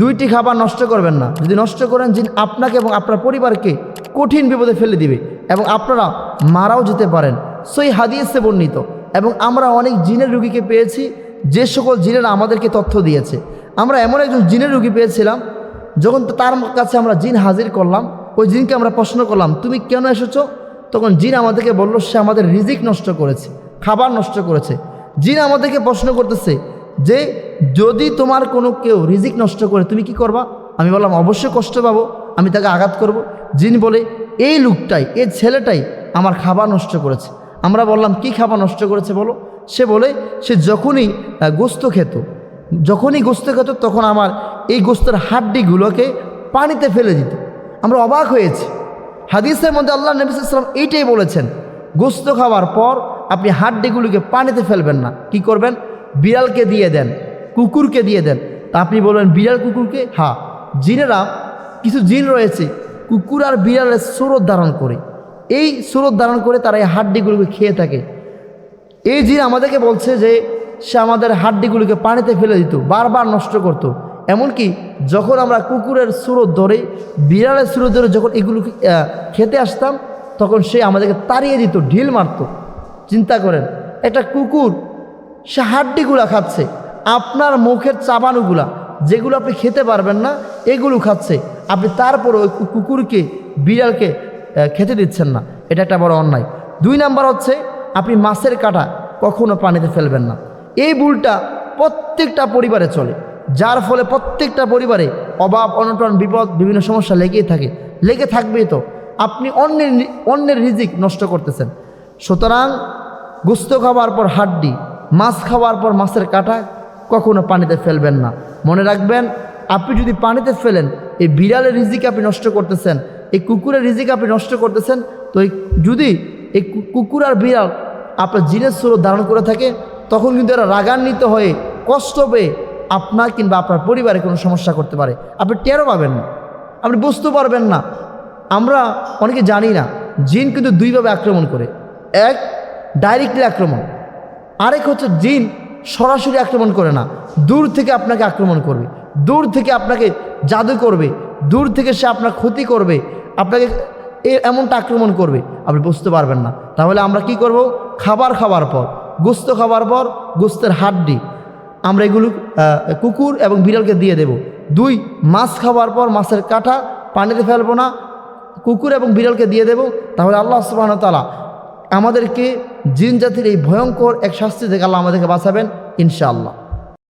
দুইটি খাবার নষ্ট করবেন না। যদি নষ্ট করেন, জিন আপনাকে এবং আপনার পরিবারকে কঠিন বিপদে ফেলে দিবে এবং আপনারা মারাও যেতে পারেন। সই হাদিয়েছে বর্ণিত। এবং আমরা অনেক জিনের রুগীকে পেয়েছি, যে সকল জিনেরা আমাদেরকে তথ্য দিয়েছে। আমরা এমন একজন জিনের রুগী পেয়েছিলাম, যখন তার কাছে আমরা জিন হাজির করলাম, ওই জিনকে আমরা প্রশ্ন করলাম, তুমি কেন এসেছ? তখন জিন আমাদেরকে বলল, সে আমাদের রিজিক নষ্ট করেছে, খাবার নষ্ট করেছে। জিন আমাদেরকে প্রশ্ন করতেছে যে যদি তোমার কোনো কেউ রিজিক নষ্ট করে, তুমি কি করবা? আমি বললাম, অবশ্যই কষ্ট পাবো, আমি তাকে আঘাত করব। জিন বলে, এই লুকটাই, এই ছেলেটাই আমার খাবার নষ্ট করেছে। আমরা বললাম, কি খাবার নষ্ট করেছে বলো? সে বলে, সে যখনই গোস্ত খেত, যখনই গোস্ত খেত, তখন আমার এই গোস্তের হাড্ডিগুলোকে পানিতে ফেলে দিত। আমরা অবাক হয়েছি। হাদিসের মধ্যে আল্লাহ নবী সাল্লাম এইটাই বলেছেন, গোস্ত খাওয়ার পর আপনি হাড্ডিগুলিকে পানিতে ফেলবেন না। কি করবেন? বিড়ালকে দিয়ে দেন, কুকুরকে দিয়ে দেন। তা আপনি বলবেন, বিড়াল কুকুরকে? হ্যাঁ জিনেরা, কিছু জিন রয়েছে, কুকুর আর বিড়ালের সুরত ধারণ করে। এই সুরত ধারণ করে তারা এই হাড্ডিগুলোকে খেয়ে থাকে। এই জিন আমাদেরকে বলছে যে, সে আমাদের হাড্ডিগুলিকে পানিতে ফেলে দিত, বারবার নষ্ট করত। এমনকি যখন আমরা কুকুরের সুরত ধরে, বিড়ালের সুরত ধরে যখন এগুলোকে খেতে আসতাম, তখন সে আমাদেরকে তাড়িয়ে দিত, ঢিল মারত। চিন্তা করেন, একটা কুকুর সে হাড্ডিগুলা খাচ্ছে। আপনার মুখের চাবানুগুলা, যেগুলো আপনি খেতে পারবেন না, এগুলো খাচ্ছে। আপনি তারপর ওই কুকুরকে, বিড়ালকে খেতে দিচ্ছেন না। এটা একটা বড় অন্যায়। দুই নাম্বার হচ্ছে, আপনি মাছের কাঁটা কখনো পানিতে ফেলবেন না। এই ভুলটা প্রত্যেকটা পরিবারে চলে। যার ফলে প্রত্যেকটা পরিবারে অভাব, অনটন, বিপদ, বিভিন্ন সমস্যা লেগেই থাকে। লেগে থাকবেই তো। আপনি অন্যের অন্যের রিজিক নষ্ট করতেছেন। সুতরাং, গুস্ত খাওয়ার পর হাড্ডি মাছ খাওয়ার পর মাছের কাঁটা কখনো পানিতে ফেলবেন না। মনে রাখবেন, আপনি যদি পানিতে ফেলেন, এই বিড়ালের রিজিক আপনি নষ্ট করতেছেন, এই কুকুরের রিজিক আপনি নষ্ট করতেছেন, তো যদি এই কুকুর আর বিড়াল আপনার জিনের স্বরূপ ধারণ করে থাকে, তখন কিন্তু এরা রাগান্বিত হয়ে কষ্ট পেয়ে আপনার কিংবা আপনার পরিবারে কোনো সমস্যা করতে পারে। আপনি টেরও পাবেন না। আপনি বুঝতে পারবেন না। আমরা অনেকে জানি না, জিন কিন্তু দুইভাবে আক্রমণ করে। এক ডাইরেক্টলি আক্রমণ। আরেক হচ্ছে জিন সরাসরি আক্রমণ করে না। দূর থেকে আপনাকে আক্রমণ করবে। দূর থেকে আপনাকে জাদু করবে। দূর থেকে সে আপনার ক্ষতি করবে। আপনাকে এমনটা আক্রমণ করবে। আপনি বুঝতে পারবেন না। তাহলে আমরা কি করব? খাবার খাওয়ার পর, গোস্ত খাওয়ার পর, গোস্তের হাড্ডি আমরা এগুলো কুকুর এবং বিড়ালকে দিয়ে দেব। দুই, মাছ খাওয়ার পর মাছের কাঁটা পানিতে ফেলব না। কুকুর এবং বিড়ালকে দিয়ে দেব। তাহলে আল্লাহ সুবাহ তালা আমাদেরকে জিন জাতির এই ভয়ঙ্কর এক শাস্তি থেকে আল্লাহ আমাদেরকে বাঁচাবেন ইনশাআল্লাহ।